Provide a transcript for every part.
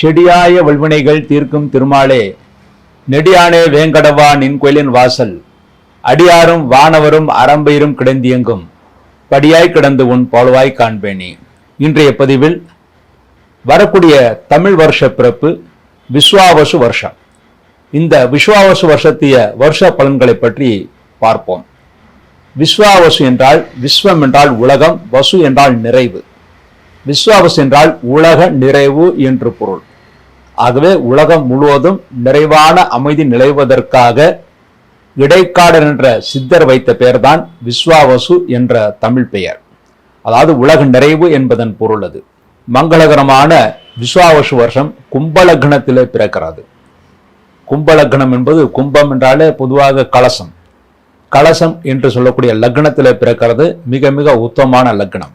செடியாய வல்வினைகள் தீர்க்கும் திருமாலே நெடியானே வேங்கடவா நின் கோயிலின் வாசல். அடியாரும் வானவரும் அரம்பையரும் கிடந்தியங்கும். படியாய் கிடந்து உன் பாலுவாய் காண்பேனே. இன்றைய பதிவில் வரக்கூடிய தமிழ் வருஷ பிறப்பு விஸ்வாவசு வருஷம். இந்த விஸ்வாவசு வருஷத்திய வருஷ பலன்களை பற்றி பார்ப்போம். விஸ்வாவசு என்றால் விஸ்வம் என்றால் உலகம் வசு என்றால் நிறைவு. விஸ்வாவசு என்றால் உலக நிறைவு என்று பொருள். ஆகவே உலகம் முழுவதும் நிறைவான அமைதி நிலைவதற்காக இடைக்காடர் என்ற சித்தர் வைத்த பெயர்தான் விஸ்வாவசு என்ற தமிழ் பெயர். அதாவது உலக நிறைவு என்பதன் பொருள் அது. மங்களகரமான விஸ்வாவசு வருஷம் கும்பலக்னத்திலே பிறக்கிறது. கும்பலக்னம் என்பது கும்பம் என்றாலே பொதுவாக கலசம். கலசம் என்று சொல்லக்கூடிய லக்னத்தில் பிறக்கிறது. மிக மிக உத்தமமான லக்னம்.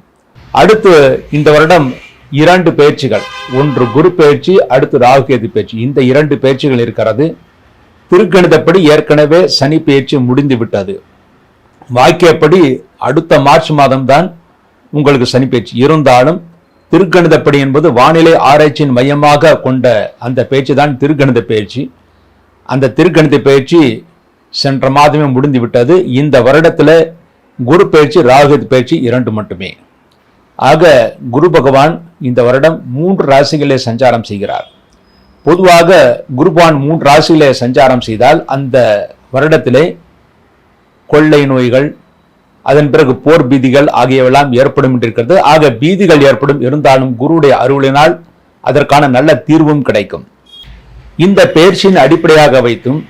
அடுத்து இந்த வருடம் இரண்டு பயிற்சிகள் ஒன்று குரு பயிற்சி அடுத்து ராகுகேது பயிற்சி இந்த இரண்டு பயிற்சிகள் இருக்கிறது. திருக்கணிதப்படி ஏற்கனவே சனி பயிற்சி முடிந்து விட்டது. வாக்கியப்படி அடுத்த மார்ச் மாதம்தான் உங்களுக்கு சனி பயிற்சி இருந்தாலும் திருக்கணிதப்படி என்பது வானிலை ஆராய்ச்சியின் மையமாக கொண்ட அந்த பயிற்சி தான் திருக்கணித பயிற்சி அந்த திருக்கணித பயிற்சி சென்ற மாதமே முடிந்து விட்டது. இந்த வருடத்தில் குரு பயிற்சி ராகு பயிற்சி இரண்டு மட்டுமே. ஆக குரு பகவான் இந்த வருடம் மூன்று ராசிகளே சஞ்சாரம் செய்கிறார். பொதுவாக குருபான் மூன்று ராசிகளே சஞ்சாரம் செய்தால் அந்த வருடத்திலே கொள்ளை நோய்கள் அதன் பிறகு போர் பீதிகள் ஆகியவெல்லாம் ஏற்படும் என்றிருக்கிறது ஆக பீதிகள் ஏற்படும். இருந்தாலும் குருவுடைய அருளினால் அதற்கான நல்ல தீர்வும் கிடைக்கும். இந்த பெயர்ச்சியின் அடிப்படையாக வைத்தும்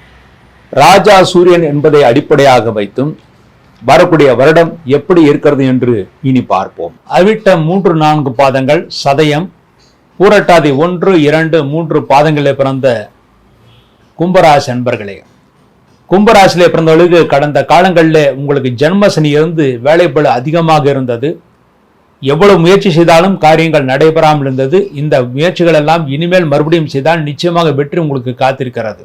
ராஜா சூரியன் என்பதை அடிப்படையாக வைத்தும் வரக்கூடிய வருடம் எப்படி இருக்கிறது என்று இனி பார்ப்போம். அவிட்ட மூன்று நான்கு பாதங்கள் சதயம் பூரட்டாதி ஒன்று இரண்டு மூன்று பாதங்களில் பிறந்த கும்பராசி அன்பர்களே. கும்பராசிலே பிறந்தவர்களுக்கு கடந்த காலங்களில் உங்களுக்கு ஜென்மசனி இருந்து வேலைப்பளு அதிகமாக இருந்தது. எவ்வளவு முயற்சி செய்தாலும் காரியங்கள் நடைபெறாமல் இருந்தது. இந்த முயற்சிகள் எல்லாம் இனிமேல் மறுபடியும் செய்தால் நிச்சயமாக வெற்றி உங்களுக்கு காத்திருக்கிறது.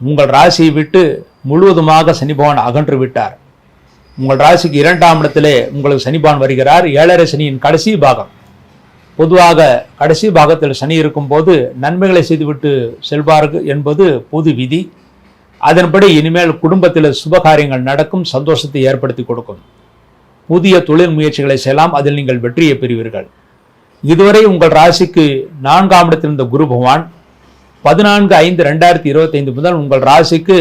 உங்கள் ராசியை விட்டு முழுவதுமாக சனி பகவான் அகன்று விட்டார். உங்கள் ராசிக்கு இரண்டாம் இடத்திலே உங்களுக்கு சனிபான் வருகிறார். ஏழரை சனியின் கடைசி பாகம். பொதுவாக கடைசி பாகத்தில் சனி இருக்கும்போது நன்மைகளை செய்துவிட்டு செல்வார்கள் என்பது பொது விதி. அதன்படி இனிமேல் குடும்பத்தில் சுபகாரியங்கள் நடக்கும் சந்தோஷத்தை ஏற்படுத்தி கொடுக்கும். புதிய தொழில் முயற்சிகளை செய்யலாம் அதில் நீங்கள் வெற்றியை பெறுவீர்கள். இதுவரை உங்கள் ராசிக்கு நான்காம் இடத்தில் இருந்த குரு பகவான் பதினான்கு ஐந்து ரெண்டாயிரத்தி இருபத்தைந்து முதல் உங்கள் ராசிக்கு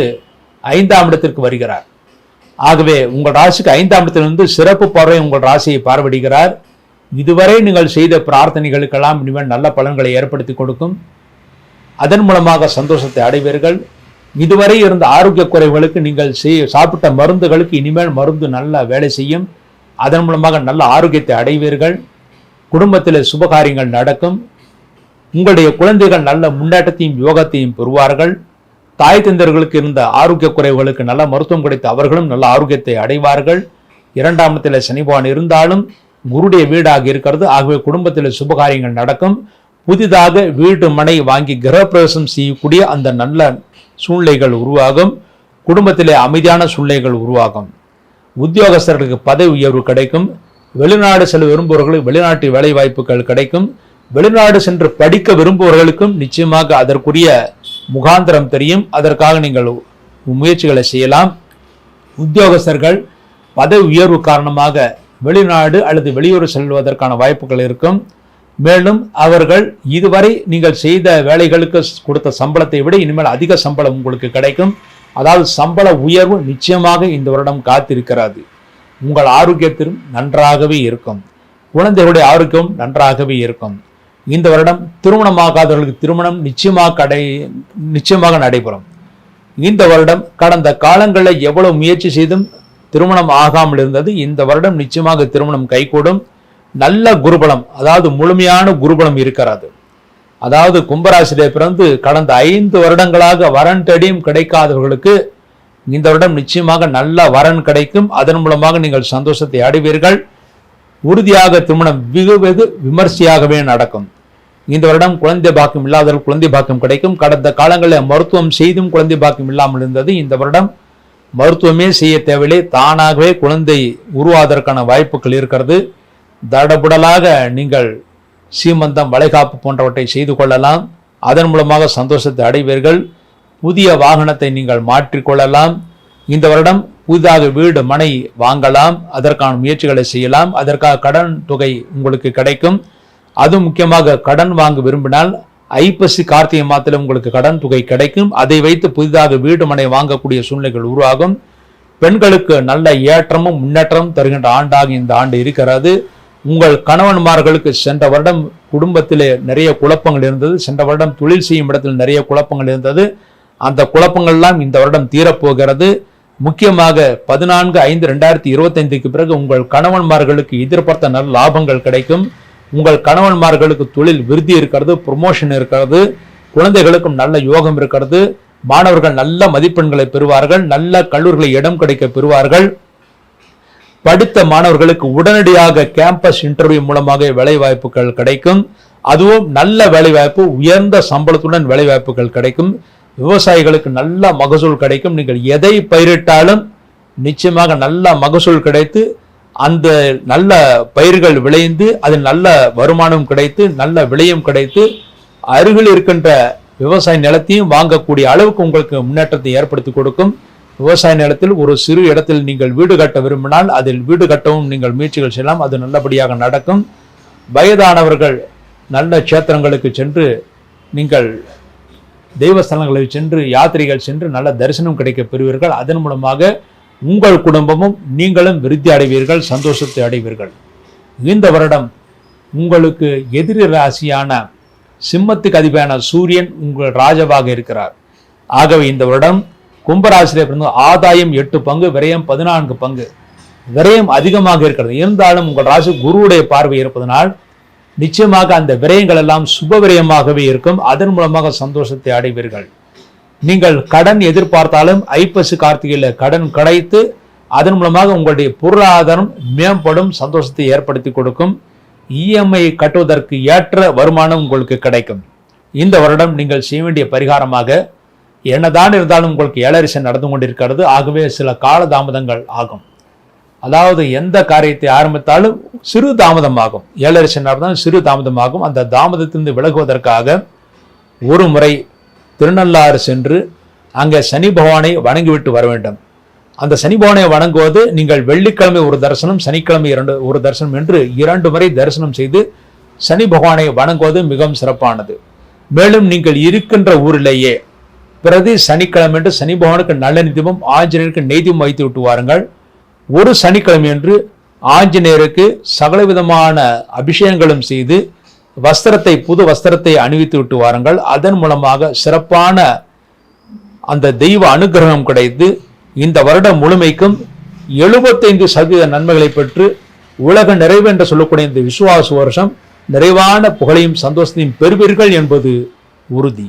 ஐந்தாம் இடத்திற்கு வருகிறார். ஆகவே உங்கள் ராசிக்கு ஐந்தாம் இடத்திலிருந்து சிறப்பு பார்வை உங்கள் ராசியை பார்வையிடுகிறார். இதுவரை நீங்கள் செய்த பிரார்த்தனைகளுக்கெல்லாம் இனிமேல் நல்ல பலன்களை ஏற்படுத்தி கொடுக்கும். அதன் மூலமாக சந்தோஷத்தை அடைவீர்கள். இதுவரை இருந்த ஆரோக்கிய குறைவுகளுக்கு நீங்கள் செய் சாப்பிட்ட மருந்துகளுக்கு இனிமேல் மருந்து நல்லா வேலை செய்யும். அதன் மூலமாக நல்ல ஆரோக்கியத்தை அடைவீர்கள். குடும்பத்தில் சுபகாரியங்கள் நடக்கும். உங்களுடைய குழந்தைகள் நல்ல முன்னேற்றத்தையும் யோகத்தையும் பெறுவார்கள். தாய் தந்தர்களுக்கு இருந்த ஆரோக்கிய குறைவுகளுக்கு நல்ல மருத்துவம் கிடைத்து அவர்களும் நல்ல ஆரோக்கியத்தை அடைவார்கள். இரண்டாம் இடத்துல சனிபவான் இருந்தாலும் குருடைய வீடாக இருக்கிறது. ஆகவே குடும்பத்தில் சுபகாரியங்கள் நடக்கும். புதிதாக வீட்டு மனை வாங்கி கிரகப்பிரவேசம் செய்யக்கூடிய அந்த நல்ல சூழ்நிலைகள் உருவாகும். குடும்பத்திலே அமைதியான சூழ்நிலைகள் உருவாகும். உத்தியோகஸ்தர்களுக்கு பதவி உயர்வு கிடைக்கும். வெளிநாடு செல்ல விரும்புபவர்களுக்கு வெளிநாட்டு வேலை வாய்ப்புகள் கிடைக்கும். வெளிநாடு சென்று படிக்க விரும்புபவர்களுக்கும் நிச்சயமாக அதற்குரிய முகாந்திரம் தெரியும். அதற்காக நீங்கள் முயற்சிகளை செய்யலாம். உத்தியோகஸ்தர்கள் பதவி உயர்வு காரணமாக வெளிநாடு அல்லது வெளியூர் செல்வதற்கான வாய்ப்புகள் இருக்கும். மேலும் அவர்கள் இதுவரை நீங்கள் செய்த வேலைகளுக்கு கொடுத்த சம்பளத்தை விட இனிமேல் அதிக சம்பளம் உங்களுக்கு கிடைக்கும். அதாவது சம்பள உயர்வு நிச்சயமாக இந்த வருடம் காத்திருக்கிறது. உங்கள் ஆரோக்கியத்திலும் நன்றாகவே இருக்கும். குழந்தைகளுடைய ஆரோக்கியம் நன்றாகவே இருக்கும். இந்த வருடம் திருமணமாகாதவர்களுக்கு திருமணம் நிச்சயமாக கடை நிச்சயமாக நடைபெறும். இந்த வருடம் கடந்த காலங்களில் எவ்வளவு முயற்சி செய்தும் திருமணம் ஆகாமல் இருந்தது இந்த வருடம் நிச்சயமாக திருமணம் கைகூடும். நல்ல குருபலம் அதாவது முழுமையான குருபலம் இருக்கிறது. அதாவது கும்பராசிலே பிறந்து கடந்த ஐந்து வருடங்களாக வரன் தேடியும் கிடைக்காதவர்களுக்கு இந்த வருடம் நிச்சயமாக நல்ல வரன் கிடைக்கும். அதன் மூலமாக நீங்கள் சந்தோஷத்தை அடைவீர்கள். உறுதியாக திருமணம் வெகு வெகு விமர்சையாகவே நடக்கும். இந்த வருடம் குழந்தை பாக்கியம் இல்லாதவர்கள் குழந்தை பாக்கியம் கிடைக்கும். கடந்த காலங்களில் மருத்துவம் செய்தும் குழந்தை பாக்கியம் இல்லாமல் இருந்தது. இந்த வருடம் மருத்துவமே செய்ய தேவையில்லை. தானாகவே குழந்தை உருவாவதற்கான வாய்ப்புகள் இருக்கிறது. தடபுடலாக நீங்கள் சீமந்தம் வளைகாப்பு போன்றவற்றை செய்து கொள்ளலாம். அதன் மூலமாக சந்தோஷத்தை அடைவீர்கள். புதிய வாகனத்தை நீங்கள் மாற்றிக்கொள்ளலாம். இந்த வருடம் புதிதாக வீடு மனை வாங்கலாம். அதற்கான முயற்சிகளை செய்யலாம். அதற்காக கடன் தொகை உங்களுக்கு கிடைக்கும். அது முக்கியமாக கடன் வாங்க விரும்பினால் ஐப்பசி கார்த்திகை மாதத்தில் உங்களுக்கு கடன் தொகை கிடைக்கும். அதை வைத்து புதிதாக வீடு மனை வாங்கக்கூடிய சூழ்நிலைகள் உருவாகும். பெண்களுக்கு நல்ல ஏற்றமும் முன்னேற்றமும் தருகின்ற ஆண்டாக இந்த ஆண்டு இருக்கிறது. உங்கள் கணவன்மார்களுக்கு சென்ற வருடம் குடும்பத்திலே நிறைய குழப்பங்கள் இருந்தது. சென்ற வருடம் தொழில் செய்யும் இடத்தில் நிறைய குழப்பங்கள் இருந்தது. அந்த குழப்பங்கள்லாம் இந்த வருடம் தீரப்போகிறது. முக்கியமாக பதினான்கு ஐந்து ரெண்டாயிரத்தி இருபத்தைந்துக்கு பிறகு உங்கள் கணவன்மார்களுக்கு எதிர்பார்த்த நல்ல லாபங்கள் கிடைக்கும். உங்கள் கணவன்மார்களுக்கு தொழில் விருத்தி இருக்கிறது ப்ரொமோஷன் இருக்கிறது குழந்தைகளுக்கும் நல்ல யோகம் இருக்கிறது மாணவர்கள் நல்ல மதிப்பெண்களை பெறுவார்கள் நல்ல கல்லூரிகளை இடம் கிடைக்க பெறுவார்கள். படித்த மாணவர்களுக்கு உடனடியாக கேம்பஸ் இன்டர்வியூ மூலமாக வேலைவாய்ப்புகள் கிடைக்கும். அதுவும் நல்ல வேலைவாய்ப்பு உயர்ந்த சம்பளத்துடன் வேலைவாய்ப்புகள் கிடைக்கும். விவசாயிகளுக்கு நல்ல மகசூல் கிடைக்கும். நீங்கள் எதை பயிரிட்டாலும் நிச்சயமாக நல்ல மகசூல் கிடைத்து அந்த நல்ல பயிர்கள் விளைந்து அதில் நல்ல வருமானம் கிடைத்து நல்ல விலையும் கிடைத்து அருகில் இருக்கின்ற விவசாய நிலத்தையும் வாங்கக்கூடிய அளவுக்கு உங்களுக்கு முன்னேற்றத்தை ஏற்படுத்தி கொடுக்கும். விவசாய நிலத்தில் ஒரு சிறு இடத்தில் நீங்கள் வீடு கட்ட விரும்பினால் அதில் வீடு கட்டவும் நீங்கள் முயற்சிகள் செய்யலாம். அது நல்லபடியாக நடக்கும். வயதானவர்கள் நல்ல க்ஷேத்திரங்களுக்கு சென்று நீங்கள் தெய்வஸ்தலங்களுக்கு சென்று யாத்திரைகள் சென்று நல்ல தரிசனம் கிடைக்க பெறுவீர்கள். அதன் மூலமாக உங்கள் குடும்பமும் நீங்களும் விருத்தி அடைவீர்கள் சந்தோஷத்தை அடைவீர்கள். இந்த வருடம் உங்களுக்கு எதிரி ராசியான சிம்மத்துக்கு அதிபரான சூரியன் உங்கள் ராஜாவாக இருக்கிறார். ஆகவே இந்த வருடம் கும்பராசிரியர் பிறந்த ஆதாயம் எட்டு பங்கு விரயம் பதினான்கு பங்கு. விரயம் அதிகமாக இருக்கிறது. இருந்தாலும் உங்கள் ராசி குருவுடைய பார்வை இருப்பதனால் நிச்சயமாக அந்த விரயங்கள் எல்லாம் சுப விரயமாகவே இருக்கும். அதன் மூலமாக சந்தோஷத்தை அடைவீர்கள். நீங்கள் கடன் எதிர்பார்த்தாலும் ஐப்பசி கார்த்திகையில் கடன் கிடைத்து அதன் மூலமாக உங்களுடைய பொருளாதாரம் மேம்படும் சந்தோஷத்தை ஏற்படுத்தி கொடுக்கும். இஎம்ஐ கட்டுவதற்கு ஏற்ற வருமானம் உங்களுக்கு கிடைக்கும். இந்த வருடம் நீங்கள் செய்ய வேண்டிய பரிகாரமாக என்னதான் இருந்தாலும் உங்களுக்கு ஏழரிசை நடந்து கொண்டிருக்கிறது. ஆகவே சில கால தாமதங்கள் ஆகும். அதாவது எந்த காரியத்தை ஆரம்பித்தாலும் சிறு தாமதமாகும். ஏழரிசை நடந்தாலும் சிறு தாமதமாகும். அந்த தாமதத்திலிருந்து விலகுவதற்காக ஒரு முறை திருநள்ளாறு சென்று அங்கே சனி பகவானை வணங்கிவிட்டு வர வேண்டும். அந்த சனி பகவானை வணங்குவது நீங்கள் வெள்ளிக்கிழமை ஒரு தரிசனம் சனிக்கிழமை இரண்டு ஒரு தரிசனம் என்று இரண்டு முறை தரிசனம் செய்து சனி பகவானை வணங்குவது மிகவும் சிறப்பானது. மேலும் நீங்கள் இருக்கின்ற ஊரிலேயே பிரதி சனிக்கிழமை என்று சனி பகவானுக்கு நல்ல நிதியமும் ஆஞ்சநேயருக்கு நெய்தியும் வைத்து விட்டு வாருங்கள். ஒரு சனிக்கிழமை என்று ஆஞ்சநேயருக்கு சகலவிதமான அபிஷேகங்களும் செய்து வஸ்திரத்தை புது வஸ்திரத்தை அணிவித்து விட்டு வாருங்கள். அதன் மூலமாக சிறப்பான அந்த தெய்வ அனுகிரகம் கிடைத்து இந்த வருடம் முழுமைக்கும் எழுபத்தைந்து சதவீத நன்மைகளை பெற்று உலக நிறைவு என்று சொல்லக்கூடிய இந்த விசுவாச வருஷம் நிறைவான புகழையும் சந்தோஷத்தையும் பெறுவீர்கள் என்பது உறுதி.